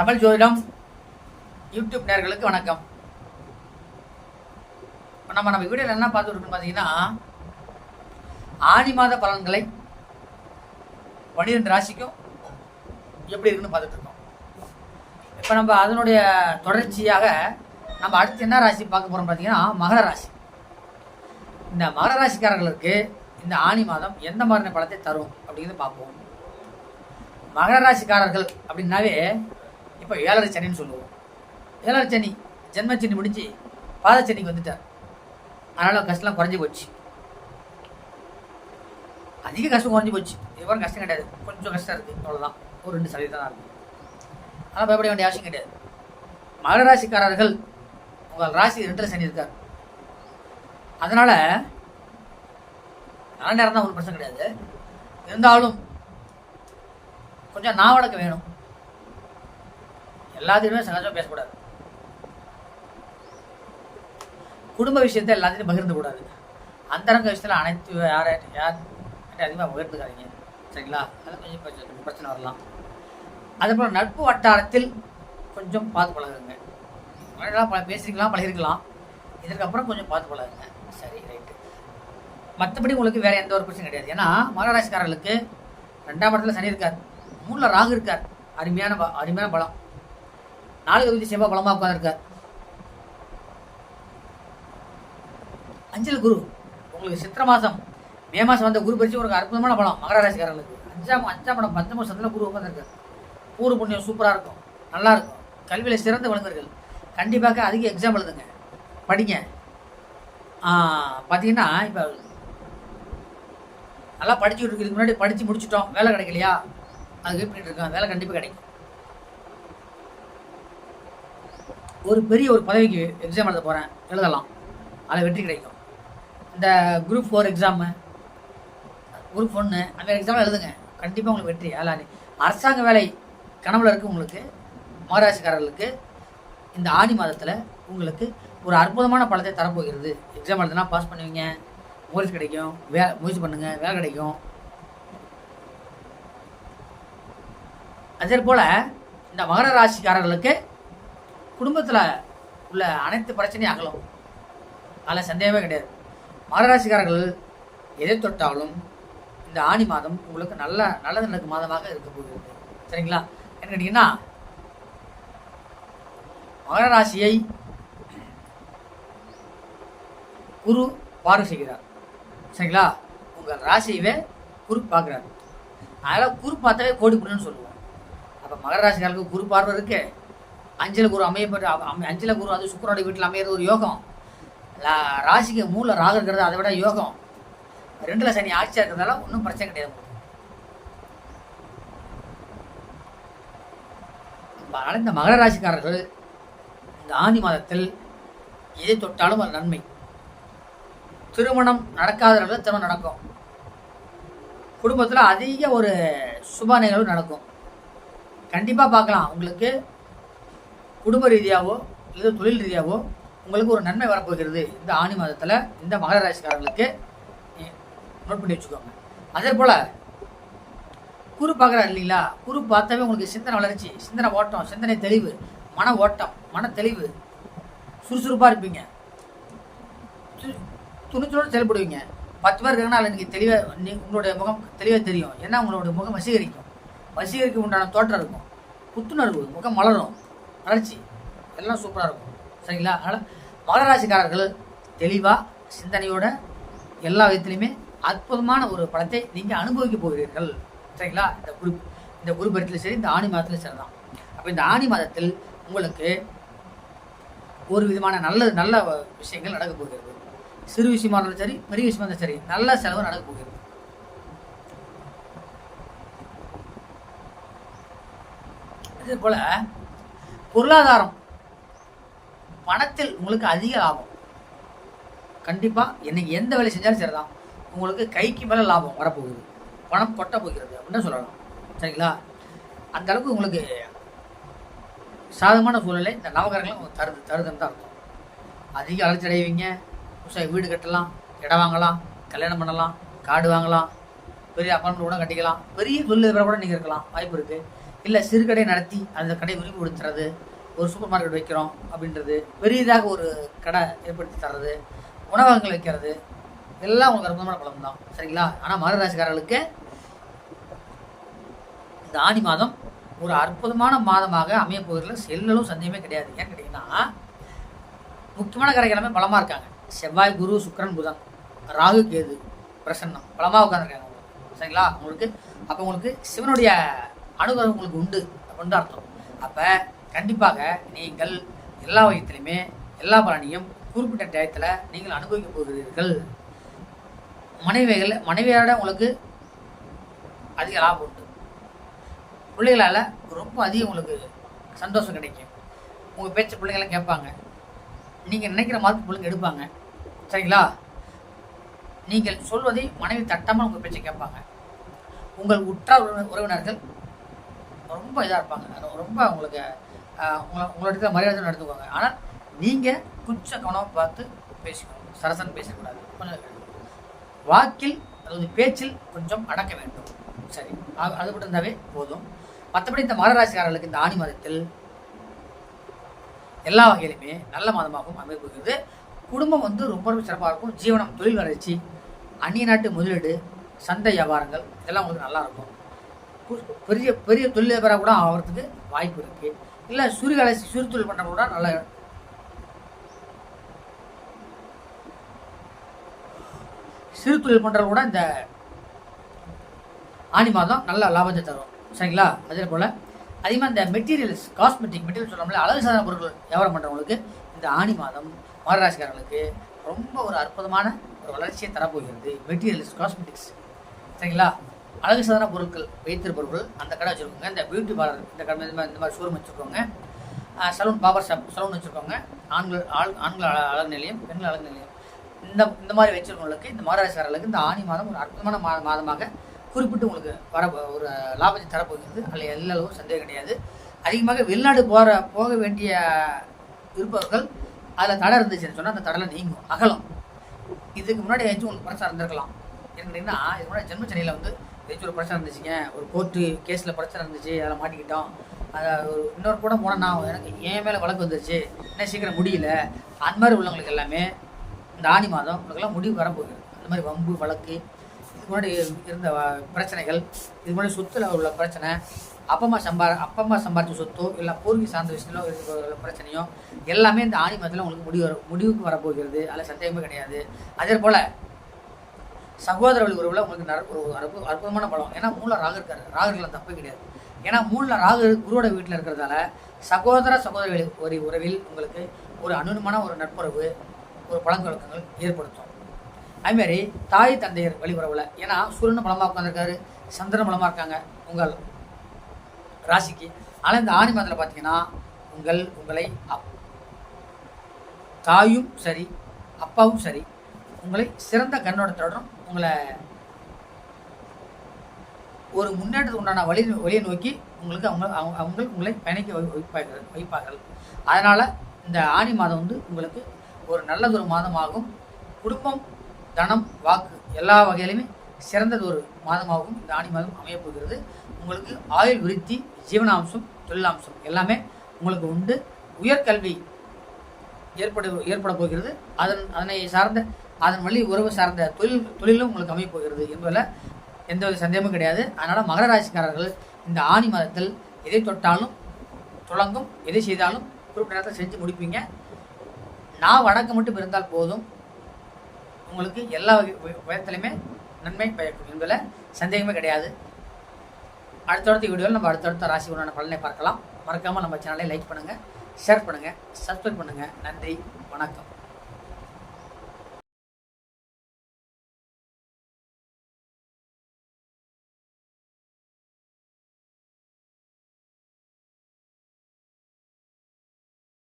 தமிழ் ஜோதிடம் யூடியூப் நேர்களுக்கு வணக்கம். இப்போ நம்ம நம்ம வீடியோவில் என்ன பார்த்துட்டு பார்த்தீங்கன்னா ஆனி மாத பலன்களை பன்னிரெண்டு ராசிக்கும் எப்படி இருக்குன்னு பார்த்துட்ருக்கோம் இப்போ நம்ம அதனுடைய தொடர்ச்சியாக நம்ம அடுத்து என்ன ராசி பார்க்க போகிறோம் பார்த்தீங்கன்னா மகர ராசி. இந்த மகர ராசிக்காரர்களுக்கு இந்த ஆனி மாதம் எந்த மாதிரியான பலத்தை தரும் அப்படிங்கிறது பார்ப்போம். மகர ராசிக்காரர்கள் அப்படின்னாவே இப்போ ஏழரை சனின்னு சொல்லுவோம். ஏழரை சனி ஜென்ம சனி முடிஞ்சு பாத சனிக்கு வந்துட்டார். அதனால் கஷ்டம்லாம் குறைஞ்சி போச்சு. அதிக கஷ்டம் குறைஞ்சி போச்சு. எவ்வளோ கஷ்டம் கிடையாது. கொஞ்சம் கஷ்டம் இருக்குது அவ்வளோதான் ஒரு ரெண்டு சதவீதம் தான் இருக்குது ஆனால் பயப்பட வேண்டிய அவசியம் கிடையாது. மகர ராசிக்காரர்கள் உங்கள் ராசி ரெண்டில் சனி இருக்கார். அதனால் நல்ல நேரம் தான் ஒரு பிரச்சனை கிடையாது. இருந்தாலும் கொஞ்சம் நாவடக்க வேணும். எல்லாத்தையுமே சகஜமாக பேசக்கூடாது. குடும்ப விஷயத்தை எல்லாத்தையும் பகிர்ந்து கூடாது. அந்தரங்க விஷயத்தில் அனைத்து யார் யார் அதிகமாக பகிர்ந்துக்காதீங்க. சரிங்களா? அது கொஞ்சம் கொஞ்சம் பிரச்சனை வரலாம். அதே போல் நட்பு வட்டாரத்தில் கொஞ்சம் பார்த்து பழகுங்க. முன்னாடிலாம் பல பேசிக்கலாம் பழகிருக்கலாம் இதற்கப்புறம் கொஞ்சம் பார்த்து பழகுங்க. சரி ரைட்டு மற்றபடி உங்களுக்கு வேறு எந்த ஒரு பிரச்சனையும் கிடையாது. ஏன்னா மகராசிக்காரர்களுக்கு ரெண்டாம் இடத்துல சனி இருக்கார். மூணில் ராகு இருக்கார். அருமையான ப- அருமையான பலம். நாலு விதி செவ்வாய் பலமாக உட்காந்துருக்கார் அஞ்சல் குரு உங்களுக்கு சித்திர மாதம் மே மாதம் வந்த குரு பரிசு ஒரு அற்புதமான பலம் மகர ராசிக்காரர்களுக்கு. அஞ்சாம் அஞ்சாம் படம் பஞ்சம சந்தில் குரு உட்காந்துருக்கார் பூர்வ புண்ணியம் சூப்பராக இருக்கும் நல்லா இருக்கும். கல்வியில் சிறந்த விளங்குகள் கண்டிப்பாக அதிக எக்ஸாம் எழுதுங்க. படிங்க. பார்த்தீங்கன்னா இப்போ நல்லா படிச்சுட்டு இருக்கு இதுக்கு முன்னாடி படித்து முடிச்சிட்டோம். வேலை கிடைக்கலையா? அது வெயிட் பண்ணிட்டு இருக்கோம். வேலை கண்டிப்பாக கிடைக்கும். ஒரு பெரிய ஒரு பதவிக்கு எக்ஸாம் எழுத போகிறேன் எழுதலாம். அதில் வெற்றி கிடைக்கும். இந்த குரூப் ஃபோர் எக்ஸாமு குரூப் ஒன்று அந்த எக்ஸாம் எழுதுங்க. கண்டிப்பாக உங்களுக்கு வெற்றி. அதில் அரசாங்க வேலை கனவுல இருக்கு உங்களுக்கு. மகாராஷ்டிரக்காரர்களுக்கு இந்த ஆடி மாதத்தில் உங்களுக்கு ஒரு அற்புதமான பழத்தை தரப்போகிறது. எக்ஸாம் எழுதுனா பாஸ் பண்ணுவீங்க. முயற்சி கிடைக்கும். வே முயற்சி பண்ணுங்கள் வேலை கிடைக்கும். அதே போல் இந்த மகர ராசிக்காரர்களுக்கு குடும்பத்தில் உள்ள அனைத்து பிரச்சனையும் அகலும். அதில் சந்தேகமே கிடையாது. மகராசிக்காரர்கள் எதை தொட்டாலும் இந்த ஆணி மாதம் உங்களுக்கு நல்ல நல்லது நடக்கும் மாதமாக இருக்க போகிறது. சரிங்களா? என்ன கேட்டிங்கன்னா மகர ராசியை குரு பார்வை செய்கிறார். சரிங்களா? உங்கள் ராசியவே குரு பார்க்குறாரு. அதனால் குரு பார்த்தாவே கோடி புண்ணியம்னு சொல்லுவோம். அப்போ மகர ராசிக்காரர்களுக்கு குரு பார்வை இருக்கே. அஞ்சல குரு அமையப்பட்டு அஞ்சல குரு அது சுக்கரோட வீட்டில் அமையிறது ஒரு யோகம். ராசிக்கு மூல ராகு இருக்கிறது அதை விட யோகம். ரெண்டுல சனி ஆட்சியாக இருக்கிறதால ஒன்றும் பிரச்சனை கிடையாது. அதனால் இந்த மகர ராசிக்காரர்கள் இந்த ஆனி மாதத்தில் எதை தொட்டாலும் அது நன்மை. திருமணம் நடக்காதவர்கள் திருமணம் நடக்கும். குடும்பத்தில் அதிக ஒரு சுப நிகழ்வு நடக்கும். கண்டிப்பாக பார்க்கலாம். உங்களுக்கு குடும்ப ரீதியாகவோ இல்லை தொழில் ரீதியாகவோ உங்களுக்கு ஒரு நன்மை வரப்போகிறது இந்த ஆணி மாதத்தில் இந்த மகர ராசிக்காரர்களுக்கு நோட் பண்ணி வச்சுக்கோங்க. அதே போல் குரு பார்க்குறாரு இல்லைங்களா? குரு பார்த்தாவே உங்களுக்கு சிந்தனை வளர்ச்சி சிந்தனை ஓட்டம் சிந்தனை தெளிவு மன ஓட்டம் மன தெளிவு. சுறுசுறுப்பாக இருப்பீங்க. து- துணிச்சலோடு செயல்படுவீங்க. பத்து பேர் இருக்காங்கன்னா அதில் நீங்கள் தெளிவாக நீ உங்களுடைய முகம் தெளிவாக தெரியும். ஏன்னா உங்களுடைய முகம் வசீகரிக்கும். வசீகரிக்க உண்டான தோற்றம் இருக்கும். புத்துணர்வு முகம் மலரும். வளர்ச்சி எல்லாம் சூப்பராக இருக்கும். சரிங்களா? அதனால் மகராசிக்காரர்கள் தெளிவாக சிந்தனையோட எல்லா விதத்துலையுமே அற்புதமான ஒரு படத்தை நீங்கள் அனுபவிக்க போகிறீர்கள். சரிங்களா? இந்த குரு இந்த குரு பரித்தில் சரி இந்த ஆணி மாதத்தில் சரி தான். அப்போ இந்த ஆணி மாதத்தில் உங்களுக்கு ஒரு விதமான நல்ல நல்ல விஷயங்கள் நடக்க போகிறது. சிறு விஷயமா இருந்தாலும் சரி பெரிய விஷயமா இருந்தாலும் சரி நல்ல செலவு நடக்க போகிறது. அதே போல் பொருளாதாரம் பணத்தில் உங்களுக்கு அதிக லாபம். கண்டிப்பாக என்னைக்கு எந்த வேலை செஞ்சாலும் சரிதான். உங்களுக்கு கைக்கு மேலே லாபம் வரப்போகுது. பணம் கொட்ட போகிறது அப்படின்னு சொல்லலாம். சரிங்களா? அந்த அளவுக்கு உங்களுக்கு சாதகமான சூழ்நிலை இந்த நவகரங்களும் உங்களுக்கு தருது தருதுன்னு தான் இருக்கும் அதிக வளர்ச்சி அடைவீங்க. புதுசாக வீடு கட்டலாம் இடம் வாங்கலாம் கல்யாணம் பண்ணலாம் காடு வாங்கலாம் பெரிய அப்பார்ட்மெண்ட் கூட கட்டிக்கலாம். பெரிய தொழில் கூட நீங்கள் இருக்கலாம். வாய்ப்பு இருக்குது இல்லை சிறுகடை நடத்தி அந்த கடை விரிவுபடுத்துறது ஒரு சூப்பர் மார்க்கெட் வைக்கிறோம் அப்படின்றது பெரியதாக ஒரு கடை ஏற்படுத்தி தர்றது உணவகங்கள் வைக்கிறது எல்லாம் உங்களுக்கு அற்புதமான பலம் தான் சரிங்களா? ஆனால் மகர ராசிக்காரர்களுக்கு இந்த ஆணி மாதம் ஒரு அற்புதமான மாதமாக அமைய போகிறதுல செல்லலும் சந்தேகமே கிடையாது. ஏன் கேட்டிங்கன்னா முக்கியமான கரைக்கிழமை பலமாக இருக்காங்க. செவ்வாய் குரு சுக்கரன் புதன் ராகு கேது பிரசன்னம். பலமாக உட்காந்துருக்காங்க சரிங்களா? உங்களுக்கு அப்போ உங்களுக்கு சிவனுடைய அனுகிரகம் உங்களுக்கு உண்டு அப்படின்னு அர்த்தம். அப்போ கண்டிப்பாக நீங்கள் எல்லா வகையத்திலையுமே எல்லா பலனையும் குறிப்பிட்ட டயத்தில் நீங்கள் அனுபவிக்க போகிறீர்கள். மனைவிகள் மனைவியோட உங்களுக்கு அதிக லாபம் உண்டு. பிள்ளைகளால் ரொம்ப அதிகம் உங்களுக்கு சந்தோஷம் கிடைக்கும். உங்கள் பேச்ச பிள்ளைங்களாம் கேட்பாங்க. நீங்கள் நினைக்கிற மாதிரி பிள்ளைங்க எடுப்பாங்க. சரிங்களா? நீங்கள் சொல்வதை மனைவி தட்டாமல் உங்கள் பேச்சை கேட்பாங்க. உங்கள் உற்றார் உறவினர்கள் ரொம்ப இதாக இருப்பாங்க. ரொம்ப உங்களுக்கு உங்களை உங்களோட மரியாதை நடத்துவாங்க ஆனால் நீங்கள் கொஞ்சம் கவனமாக பார்த்து பேசிக்கணும். சரசன் பேசக்கூடாது. கொஞ்சம் வாக்கில் அதாவது பேச்சில் கொஞ்சம் அடக்க வேண்டும். சரி. அது அது மட்டும் இருந்தாவே போதும். மற்றபடி இந்த மகராசிக்காரர்களுக்கு இந்த ஆணி மாதத்தில் எல்லா வகையிலுமே நல்ல மாதமாகவும் அமைப்புகிறது குடும்பம் வந்து ரொம்ப ரொம்ப சிறப்பாக இருக்கும். ஜீவனம் தொழில் வளர்ச்சி அந்நிய நாட்டு முதலீடு சந்தை வியாபாரங்கள் இதெல்லாம் உங்களுக்கு நல்லா இருக்கும். பெரிய பெரிய தொழிலதிபராக கூட ஆகிறதுக்கு வாய்ப்பு இருக்குது இல்லை சூரியகாலை சிறு தொழில் பண்ணுறவங்க கூட நல்ல சிறு தொழில் பண்ணுறவங்க கூட இந்த ஆனி மாதம் நல்ல லாபத்தை தரும். சரிங்களா? அதே போல் அதிகமாக இந்த மெட்டீரியல்ஸ் காஸ்மெட்டிக் மெட்டீரியல் சொல்கிறோம்ல அழகு சாதன பொருட்கள் வியாபாரம் பண்ணுறவங்களுக்கு இந்த ஆனி மாதம் மகராசிக்காரர்களுக்கு ரொம்ப ஒரு அற்புதமான ஒரு வளர்ச்சியை தரப்போகிறது. Materials cosmetics. சரிங்களா? அழகு சாதன பொருட்கள் வைத்திருப்பவர்கள் அந்த கடை வச்சுருக்கோங்க இந்த பியூட்டி பார்லர் இந்த கடை இந்த மாதிரி இந்த மாதிரி ஷோரூம் வச்சுருக்கோங்க சலூன் பாபர் ஷாப் சலூன் வச்சுருக்கோங்க ஆண்கள் ஆள் ஆண்கள் அழகு நிலையம் பெண்கள் அழகு நிலையம். இந்த இந்த மாதிரி வச்சுருக்கவங்களுக்கு இந்த மகராசிக்காரர்களுக்கு இந்த ஆணி மாதம் ஒரு அற்புதமான மா மாதமாக குறிப்பிட்டு உங்களுக்கு வர ஒரு லாபத்தை தரப்போகிறது. அதில் எல்லா அளவும் சந்தேகம் கிடையாது. அதிகமாக வெளிநாடு போகிற போக வேண்டிய இருப்பவர்கள் அதில் தடை இருந்துச்சுன்னு சொன்னால் அந்த தடலை நீங்கும் அகலம். இதுக்கு முன்னாடி ஏதாச்சும் உங்களுக்கு பிரச்சனை இருந்திருக்கலாம். ஏன்னு கேட்டிங்கன்னா இது முன்னாடி ஜென்மச்சனையில் வந்து ஏதாச்சும் ஒரு பிரச்சனை இருந்துச்சுங்க. ஒரு கோர்ட்டு கேஸில் பிரச்சனை இருந்துச்சு அதில் மாட்டிக்கிட்டோம். அதை ஒரு இன்னொரு கூட போனால் நான் எனக்கு என் மேலே வழக்கு வந்துருச்சு. என்ன சீக்கிரம் முடியல. அந்த மாதிரி உள்ளவங்களுக்கு எல்லாமே இந்த ஆணி மாதம் உங்களுக்கெல்லாம் முடிவு வரப்போகுது. அந்த மாதிரி வம்பு வழக்கு இதுக்கு முன்னாடி இருந்த வ- பிரச்சனைகள் இதுக்கு முன்னாடி சொத்துல உள்ள பிரச்சனை அப்பம்மா சம்பா அப்பம்மா சம்பாதிச்ச சொத்தோ இல்லை பூர்வீக சார்ந்த விஷயங்களோ இருக்கிற பிரச்சனையோ எல்லாமே இந்த ஆணி மாதத்தில் உங்களுக்கு முடிவு வர முடிவுக்கு வரப்போகிறது. அதில் சந்தேகமே கிடையாது. அதே போல் சகோதர வழி உறவில் உங்களுக்கு நட ஒரு அற்பு அற்புதமான பலம் ஏன்னா மூல ராகு இருக்காரு. ராகுல தப்பு கிடையாது. ஏன்னா மூல ராகு குருவோட வீட்டில் இருக்கிறதால சகோதர சகோதர வழி ஒரு உறவில் உங்களுக்கு ஒரு அனுமமான ஒரு நட்புறவு ஒரு பழங்கொழக்கங்கள் ஏற்படுத்தும். அதுமாரி தாய் தந்தையர் வழி உறவில் ஏன்னா சூரியன் பலமாக உட்காந்துருக்காரு சந்திரன் பலமாக இருக்காங்க. உங்கள் ராசிக்கு. ஆனால் இந்த ஆணி மாதத்தில் பார்த்தீங்கன்னா உங்கள் உங்களை அப் தாயும் சரி அப்பாவும் சரி உங்களை சிறந்த கண்ணோட்டத்துடன் உங்களை ஒரு முன்னேற்றத்துக்கு உண்டான வழி வழியை நோக்கி உங்களுக்கு அவங்க அவங்க அவங்க உங்களை பயணிக்க வைப்பார்கள் வைப்பார்கள். அதனால் இந்த ஆணி மாதம் வந்து உங்களுக்கு ஒரு நல்லதொரு மாதமாகும் குடும்பம் தனம் வாக்கு எல்லா வகையிலுமே சிறந்தது ஒரு மாதமாகவும் இந்த ஆணி மாதம் அமையப்போகிறது. உங்களுக்கு ஆயுள் விருத்தி ஜீவனாம்சம் தொழிலாம்சம் எல்லாமே உங்களுக்கு உண்டு. உயர்கல்வி ஏற்பட ஏற்பட போகிறது. அதன் அதனை சார்ந்த அதன் வழி உறவு சார்ந்த தொழில் தொழிலும் உங்களுக்கு அமையப் போகிறது என்பதில் எந்தவித சந்தேகமும் கிடையாது. அதனால் மகர ராசிக்காரர்கள் இந்த ஆணி மாதத்தில் எதை தொட்டாலும் தொடங்கும் எதை செய்தாலும் குறிப்பிட்ட நேரத்தில் செஞ்சு முடிப்பீங்க. நான் வணக்கம் மட்டும் இருந்தால் போதும். உங்களுக்கு எல்லா வகை நன்மை பயக்கும் என்பதில் சந்தேகமே கிடையாது. அடுத்தடுத்த வீடியோவில் நம்ம அடுத்தடுத்த ராசி உண்டான பலனை பார்க்கலாம். மறக்காமல் நம்ம சேனலை லைக் பண்ணுங்கள் ஷேர் பண்ணுங்கள் சப்ஸ்கிரைப் பண்ணுங்கள் நன்றி வணக்கம்.